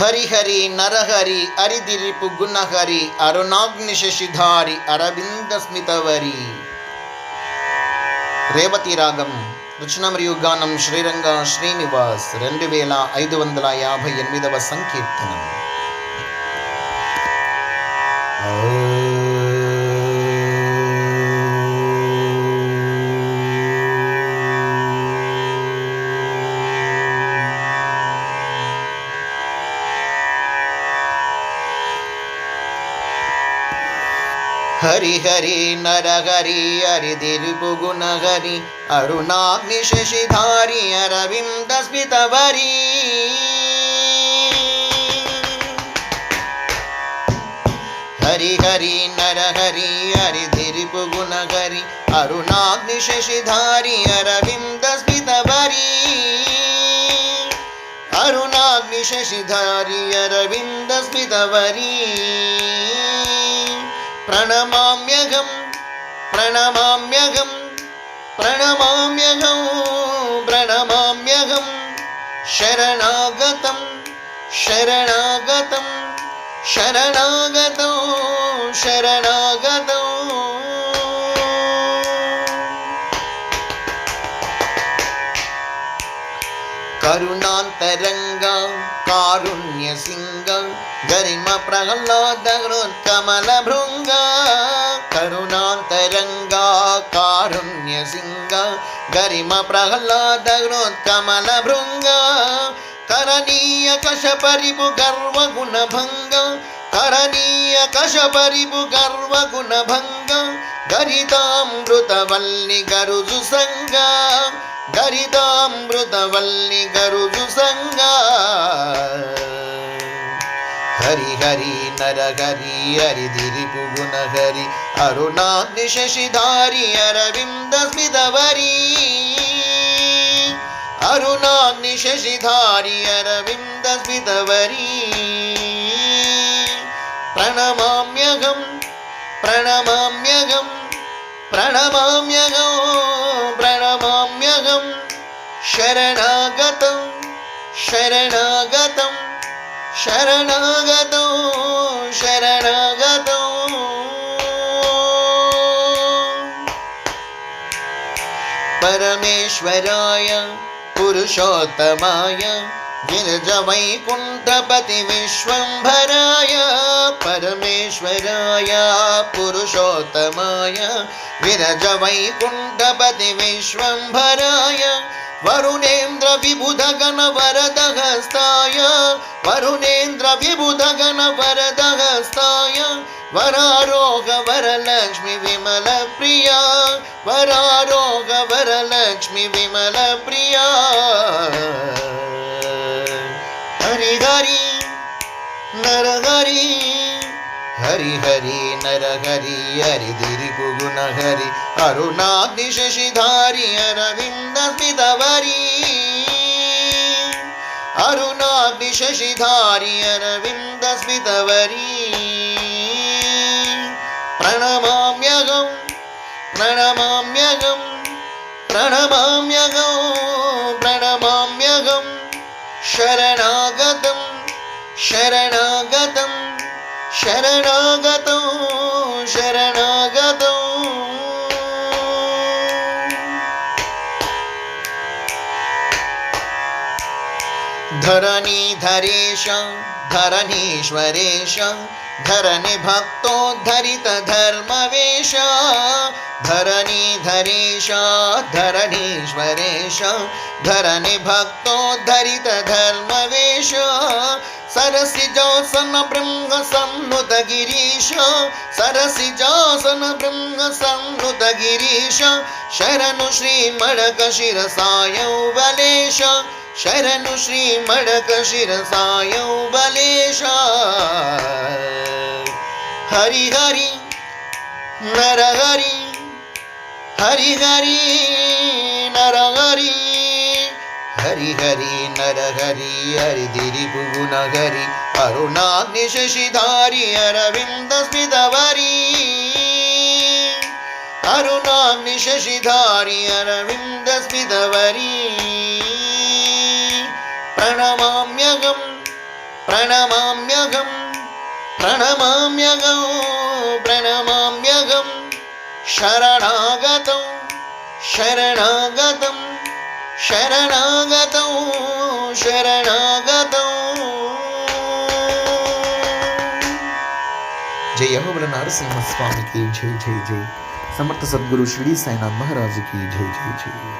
హరిహరి నరహరి అరిదిరిపు గుణహరి అరుణాగ్ని శశిధారి అరవింద స్మితవరి రేవతి రాగం రచన మరియు గానం శ్రీరంగ శ్రీనివాస్ రెండు వేల ఐదు వందల యాభై ఎనిమిదవ సంకీర్తనం హరిహరి నరహరి హరిదిలుపు గుణహరి అరుణామి శశిధారి అరవింద స్మితవరీ హరి హరి నర హరి హరి దిరిపు గుణహరి అరుణాగ్ని శశిధారి అరవింద స్మితవరి అరుణాగ్ని శశిధారి అరవింద స్మితవరీ பிரணமாமியகம் பிரணமாமியகம் பிரணமாமியகம் பிரணமாமியகம் शरणागतं शरणागतं शरणागतौ शरणागतौ करुणान्तरङ्गा कारुण्यसिंह गरिम प्रहल्लोदहृत्कमल भृङ्गा करुणान्तरङ्गा कारुण्यसिंहा गरिम प्रहल्लोदहृत्कमल भृङ्गा करणीय कशपरिपु गर्वगुणभङ्ग करणीय कशपरिपु गर्वगुणभङ्ग गरितामृतवल्लि गरुजु सङ्ग गरितामृतवल्लि गरुजु सङ्ग ഹരി ഹരി നരഹരി ഹരിതിരി പുഗുണഹരി അരുണാഗ്നി ശശിധാരി അരവിന്ദ സ്മിതവരി അരുണാഗ്നി ശശിധാരി അരവിന്ദ സ്മിതവരി പ്രണമാമ്യകം പ്രണമാമ്യകം പ്രണമാമ്യകോ പ്രണമാമ്യകം ശരണാഗതം ശരണ शरणगतो शरणगतो परमेश्वराय पुरुषोत्तमाय गिरजवैकुण्ठपतिविश्वम्भराय परमेश्वराय पुरुषोत्तमाय गिरजवैकुण्ठपतिविश्वम्भराय वरुणेन्द्र बिबुध गन वरदघस्ताय वरुणेन्द्र बिबुध गन वरदघस्ताय वररोग वर विमल प्रिया वरारोग रोगर विमल प्रिया हरि हरि नर हरि हरि हरि ஹர ஹரி ஹரிதிரி குகுணஹரி அருணாக்னி சசிதாரி அரவிந்த ஸ்மிதவரி அருணாக்னி சசிதாரி அரவிந்த ஸ்மிதவரி பிரணமாமியகம் பிரணமாமியகம் பிரணமாமியகம் பிரணமாமியகம் शरणागतं शरणागतं शरणागतौ शरणागतौ धरणीधरेश धरणीश्वरेश धरणिभक्तोद्धरितधर्मवेश धरणीधरेश धरणीश्वरेश धरणिभक्तोद्धरितधर्मवेश सरसिजासन ब्रह्म सन्नुत गिरीश सरसिजासन ब्रह्म सन्नुत गिरीश शरणु श्रीमणक शिरसायौ बलेश शरणु श्रीमणक शिरसायौ बलेश हरि हरि नर हरि हरि हरि नर हरि ஹரி ஹரி நரஹரி ஹரிதிரி புகுநகரி அருணாக்னி சசிதாரி அரவிந்த ஸ்மிதவரி அருணாக்னி சசிதாரி அரவிந்த ஸ்மிதவரி பிரணமாம்யகம் பிரணமாம்யகம் பிரணமாம்யகம் பிரணமாம்யகம் शरणागतं शरणागतं शरणागत शरणागत जय अहोबल नरसिंह स्वामी की जय जय जय समर्थ सदगुरु श्री साईनाथ महाराज की जय जय जय